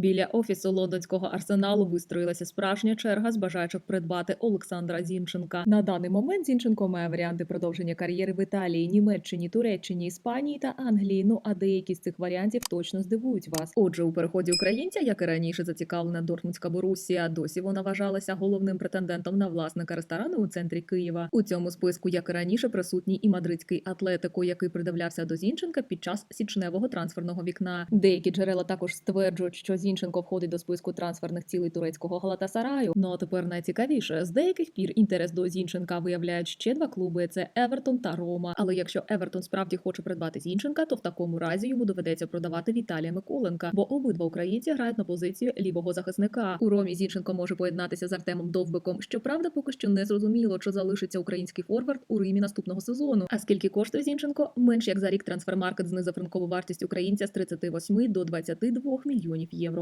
Біля офісу лондонського арсеналу вистроїлася справжня черга з бажаючих придбати Олександра Зінченка. На даний момент Зінченко має варіанти продовження кар'єри в Італії, Німеччині, Туреччині, Іспанії та Англії. Ну а деякі з цих варіантів точно здивують вас. Отже, у переході українця, як і раніше зацікавлена Дортмундська Борусія, досі вона вважалася головним претендентом на власника ресторану у центрі Києва. У цьому списку, як і раніше, присутній і мадридський атлетико, який придивлявся до Зінченка під час січневого трансферного вікна. Деякі джерела також стверджують, що Зінченко входить до списку трансферних цілей турецького Галатасараю. Ну а тепер найцікавіше з деяких пір інтерес до Зінченка виявляють ще два клуби: це Евертон та Рома. Але якщо Евертон справді хоче придбати Зінченка, то в такому разі йому доведеться продавати Віталія Миколенка, бо обидва українці грають на позицію лівого захисника. У Ромі Зінченко може поєднатися з Артемом Довбиком. Щоправда, поки що не зрозуміло, чи залишиться український форвард у Римі наступного сезону. А скільки коштує Зінченко? Менш як за рік трансфермаркет знизив ринкову вартість українця з 38 до 22 мільйонів євро.